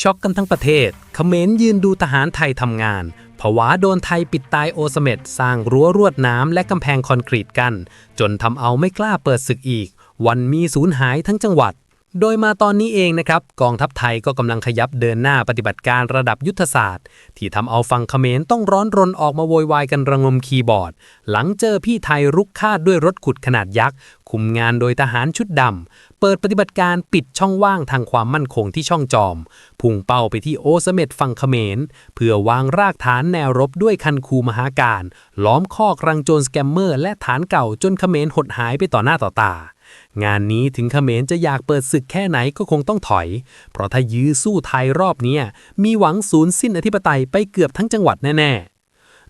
ช็อกกันทั้งประเทศเขมรยืนดูทหารไทยทำงานผวาโดนไทยปิดตายโอสเม็ดสร้างรั้วรวดน้ำและกำแพงคอนกรีตกัน จนทำเอาไม่กล้าเปิดศึกอีก วันมีสูญหายทั้งจังหวัด โดยมาตอนนี้เองนะครับ กองทัพไทยก็กำลังขยับเดินหน้าปฏิบัติการระดับยุทธศาสตร์ ที่ทำเอาฝั่งเขมรต้องร้อนรนออกมาโวยวายกันระงมคีย์บอร์ด หลังเจอพี่ไทยรุกคาดด้วยรถขุดขนาดยักษ์คุมงานโดยทหารชุดดำ เปิดปฏิบัติการปิดช่องว่างทางความมั่นคงที่ช่องจอม พุ่งเป้าไปที่โอสเม็ดฝั่งเขมร เพื่อวางรากฐานแนวรบด้วยคันคูมหาการ ล้อมคอกรังโจรสแกมเมอร์ และฐานเก่าจนเขมรหดหายไปต่อหน้าต่อตา งานนี้ถึงเขมรจะอยากเปิดศึกแค่ไหนก็คงต้องถอย เพราะถ้ายื้อสู้ไทยรอบนี้มีหวังสูญสิ้นอธิปไตยไปเกือบทั้งจังหวัดแน่ๆ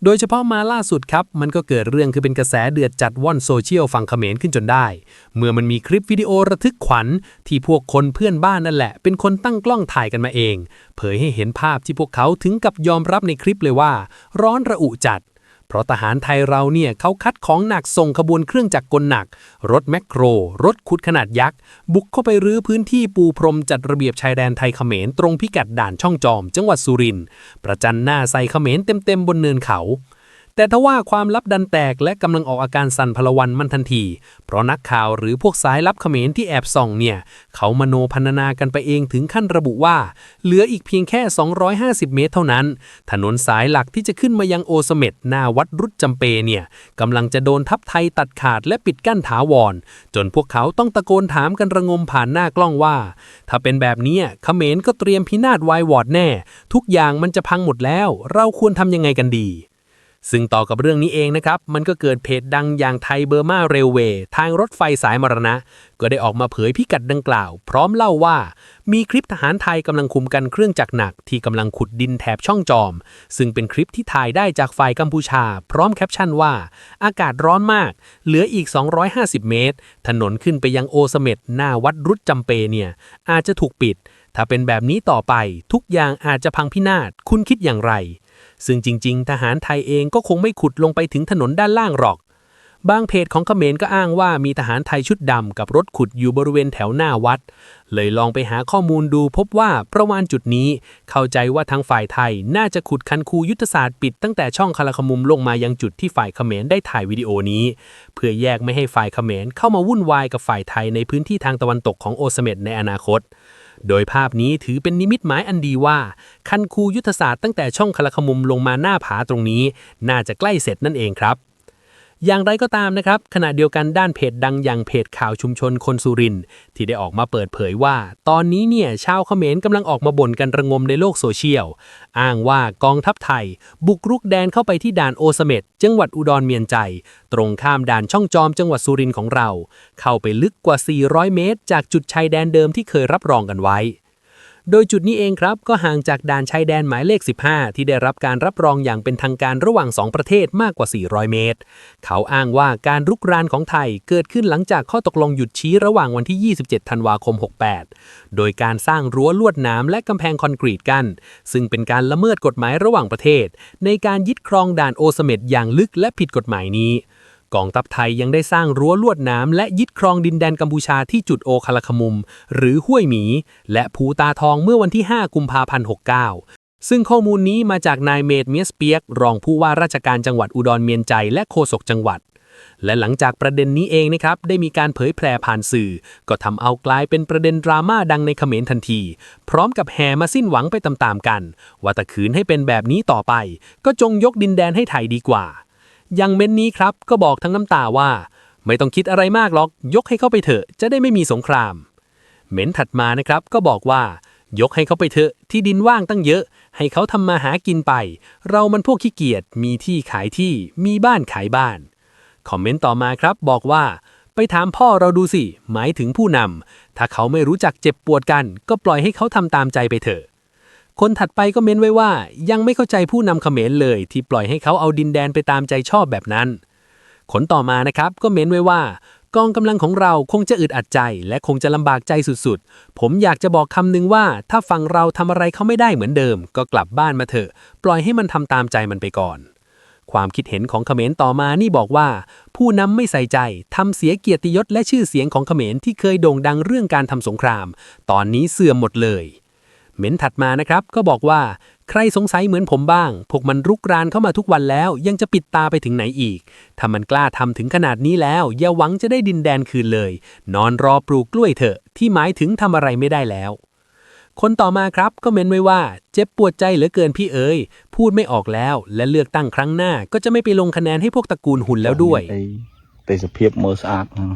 โดยเฉพาะมาล่าสุดครับ มันก็เกิดเรื่องคือเป็นกระแสเดือดจัดว่อนโซเชียลฝั่งเขมรขึ้นจนได้ เมื่อมันมีคลิปวิดีโอระทึกขวัญ ที่พวกคนเพื่อนบ้านนั่นแหละ เป็นคนตั้งกล้องถ่ายกันมาเอง เผยให้เห็นภาพที่พวกเขาถึงกับยอมรับในคลิปเลยว่า ร้อนระอุจัด เพราะทหารไทยเราเนี่ยเขาคัดของหนักส่งขบวนเครื่องจักรกลหนัก รถแมคโคร รถขุดขนาดยักษ์ บุกเข้าไปรื้อพื้นที่ปูพรมจัดระเบียบชายแดนไทยเขมรตรงพิกัดด่านช่องจอม จังหวัดสุรินทร์ประจันหน้าใส่เขมรเต็มๆบนเนินเขา แต่ทว่าความลับดันแตกและกำลังออกอาการสั่นพลวันมันทันที เพราะนักข่าวหรือพวกสายลับเขมรที่แอบส่องเนี่ย เขามโนพันนากันไปเองถึงขั้นระบุว่า เหลืออีกเพียงแค่ 250 เมตรเท่านั้น ถนนสายหลักที่จะขึ้นมายังโอสเม็ดหน้าวัดรุดจำเปเนี่ยกำลังจะโดนทัพไทยตัดขาดและปิดกั้นถาวร จนพวกเขาต้องตะโกนถามกันระงมผ่านหน้ากล้องว่า ถ้าเป็นแบบนี้เขมรก็เตรียมพินาศวายวอดแน่ ทุกอย่างมันจะพังหมดแล้ว เราควรทำยังไงกันดี ซึ่งต่อกับเรื่องนี้เองนะครับ มันก็เกิดเพจดังอย่างไทยเบอร์มาเรลเวย์ทางรถไฟสายมรณะ ก็ได้ออกมาเผยพิกัดดังกล่าว พร้อมเล่าว่า มีคลิปทหารไทยกำลังคุมกันเครื่องจักรหนักที่กำลังขุดดินแถบช่องจอม ซึ่งเป็นคลิปที่ถ่ายได้จากฝ่ายกัมพูชา พร้อมแคปชั่นว่า อากาศร้อนมาก เหลืออีก 250 เมตร ถนนขึ้นไปยังโอสเม็ดหน้าวัดรุดจำเปเนี่ยอาจจะถูกปิด ถ้าเป็นแบบนี้ต่อไป ทุกอย่างอาจจะพังพินาศคุณคิดอย่างไร ซึ่งจริง ๆ ทหารไทยเองก็คงไม่ขุดลงไปถึงถนนด้านล่างหรอก บางเพจของเขมรก็อ้างว่ามีทหารไทยชุดดำกับรถขุดอยู่บริเวณแถวหน้าวัด เลยลองไปหาข้อมูลดูพบว่าประมาณจุดนี้ เข้าใจว่าทางฝ่ายไทยน่าจะขุดคันคูยุทธศาสตร์ปิดตั้งแต่ช่องคาราคมุมลงมายังจุดที่ฝ่ายเขมรได้ถ่ายวิดีโอนี้ เพื่อแยกไม่ให้ฝ่ายเขมรเข้ามาวุ่นวายกับฝ่ายไทยในพื้นที่ทางตะวันตกของโอสเมดในอนาคต โดยภาพนี้ถือเป็นนิมิตหมายอันดีว่า คันคูยุทธศาสตร์ตั้งแต่ช่องคาราคมุมลงมาหน้าผาตรงนี้ น่าจะใกล้เสร็จนั่นเองครับ อย่างไรก็ตามนะครับ ขณะเดียวกันด้านเพจดังอย่างเพจข่าวชุมชนคนสุรินที่ได้ออกมาเปิดเผยว่า ตอนนี้เนี่ยชาวเขมรกำลังออกมาบ่นกันระงมในโลกโซเชียล อ้างว่ากองทัพไทย บุกรุกแดนเข้าไปที่ด่านโอสเม็ดจังหวัดอุดรเมียนใจ ตรงข้ามด่านช่องจอมจังหวัดสุรินของเรา เข้าไปลึกกว่า 400 เมตร จากจุดชายแดนเดิมที่เคยรับรองกันไว้ โดยจุดนี้เองครับก็ห่างจากด่านชายแดนหมายเลข 15 ที่ได้รับการรับรองอย่างเป็นทางการระหว่าง 2 ประเทศมากกว่า 400 เมตร เขาอ้างว่าการรุกรานของไทยเกิดขึ้นหลังจากข้อตกลงหยุดชี้ระหว่างวันที่ 27 ธันวาคม 68 โดยการสร้างรั้วลวดหน้ำและกำแพงคอนกรีตกัน ซึ่งเป็นการละเมิดกฎหมายระหว่างประเทศ ในการยึดครองด่านโอสเมดอย่างลึกและผิดกฎหมายนี้ กองทัพไทยยังได้สร้างรั้วลวดน้ำและยึดครองดินแดนกัมพูชาที่จุดโอคาลคมุม หรือห้วยหมี และภูตาทองเมื่อวันที่ 5 กุมภาพันธ์ 69ซึ่งข้อมูลนี้มาจากนายเมธเมียสเปียก รองผู้ว่าราชการจังหวัดอุดรเมียนใจและโฆษกจังหวัด และหลังจากประเด็นนี้เองนะครับ ได้มีการเผยแพร่ผ่านสื่อ ก็ทำเอากลายเป็นประเด็นดราม่าดังในเขมรทันที พร้อมกับแห่มาสิ้นหวังไปตามๆกัน ว่าถ้าขืนให้เป็นแบบนี้ต่อไป ก็จงยกดินแดนให้ไทยดีกว่า ยังเม้นนี้ครับก็บอกทั้งน้ำตาว่า ไม่ต้องคิดอะไรมากหรอก ยกให้เขาไปเถอะจะได้ไม่มีสงคราม เม้นถัดมานะครับก็บอกว่ายกให้เขาไปเถอะที่ดินว่างตั้งเยอะ ให้เขาทำมาหากินไป เรามันพวกขี้เกียจมีที่ขายที่มีบ้านขายบ้าน คอมเมนต์ต่อมาครับบอกว่า ไปถามพ่อเราดูสิ หมายถึงผู้นำถ้าเขาไม่รู้จักเจ็บปวดกัน ก็ปล่อยให้เขาทำตามใจไปเถอะ คนถัดไปก็เม้นไว้ว่า ยังไม่เข้าใจผู้นำเขมรเลย ที่ปล่อยให้เขาเอาดินแดนไปตามใจชอบแบบนั้นขนต่อมานะครับก็เม้นไว้ว่า กองกำลังของเราคงจะอึดอัดใจ และคงจะลำบากใจสุดๆ ผมอยากจะบอกคำหนึงว่า ถ้าฝั่งเราทำอะไรเขาไม่ได้เหมือนเดิม ก็กลับบ้านมาเถอะ ปล่อยให้มันทำตามใจมันไปก่อน ความคิดเห็นของเขมรต่อมานี่บอกว่า ผู้นำไม่ใส่ใจทำเสียเกียรติยศและชื่อเสียงของเขมรที่เคยโด่งดังเรื่องการทำสงคราม ตอนนี้เสื่อมหมดเลย เม้นถัดมานะครับ ก็บอกว่า ใครสงสัยเหมือนผมบ้าง พวกมันรุกรานเข้ามาทุกวันแล้ว ยังจะปิดตาไปถึงไหนอีก ถ้ามันกล้าทำถึงขนาดนี้แล้ว อย่าหวังจะได้ดินแดนคืนเลย นอนรอปลูกกล้วยเถอะ ที่หมายถึงทำอะไรไม่ได้แล้ว คนต่อมาครับก็เม้นไว้ว่า เจ็บปวดใจเหลือเกินพี่เอ๋ยพูดไม่ออกแล้ว และเลือกตั้งครั้งหน้า ก็จะไม่ไปลงคะแนนให้พวกตระกูลหุ่นแล้วด้วย អីទេសភាពមើលស្អាតហ្នឹង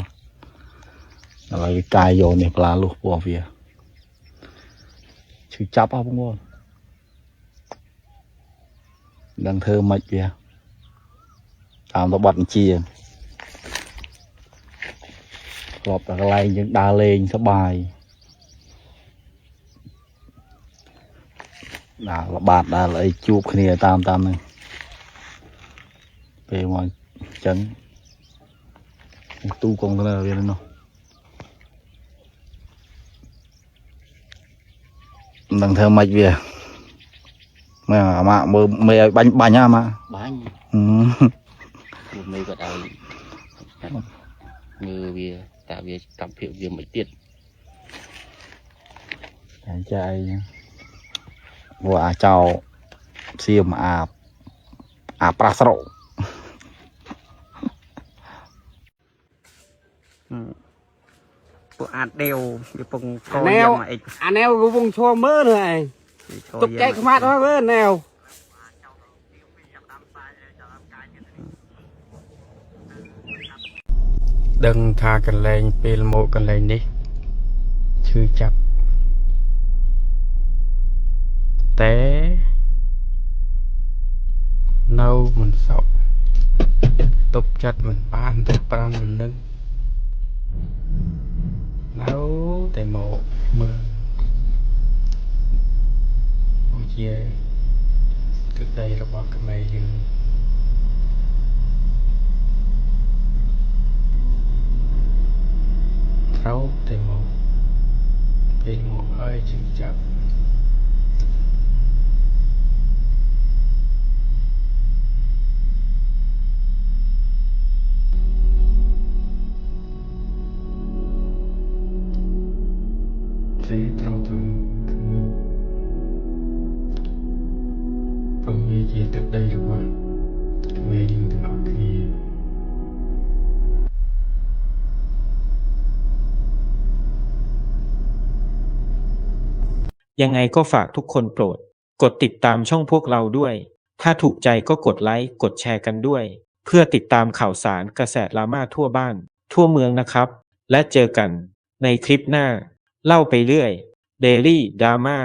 ឥឡូវវាកាយយកនេះប្លាលុះពោះវា ឈឺចាប់អស់បងប្អូនដឹងធ្វើម៉េចវាតាមទៅបတ်បញ្ជាធ្លាប់តែកន្លែងយើងដើរលេងសប្បាយដើរល្បាតដើរអីជួបគ្នាតាមតាមហ្នឹងពេលមកអញ្ចឹង tu con cái này nó đang theo mạch về mà mà mơ mê bánh bánh á mà បាញ់ ừ. លោកមេគាត់ឲ្យមើលវាតើវាកម្មភាពវាមិនទៀត chạy chạy vừa à chào xiêm à à prasro ពួកអាចដេវវាពងកណែយ៉ាវមកអិចអាណែវកំពុងឈរមើលហ្នឹងឯងទុកចែកខ្មាត់ហើយមើលណែវដឹងថាកន្លែងពេលមកកន្លែងនេះឈឺចាប់តែនៅមិនសុខទប់ចិត្តមិនបានទៅប្រាំនឹង នៅតែមកមើលអូជាទឹកដីរបស់ខ្មែរយើងត្រូវតែមកពេលមកហើយជិះចាប់ Probably get the data one. Waiting the clear. ยังไงก็ฝากทุกคนโปรด กดติดตามช่องพวกเราด้วย ถ้าถูกใจก็กดไลค์ กดแชร์กันด้วย เพื่อติดตามข่าวสารกระแสดราม่าทั่วบ้าน ทั่วเมืองนะครับ และเจอกันในคลิปหน้า เล่าไปเรื่อย Daily Drama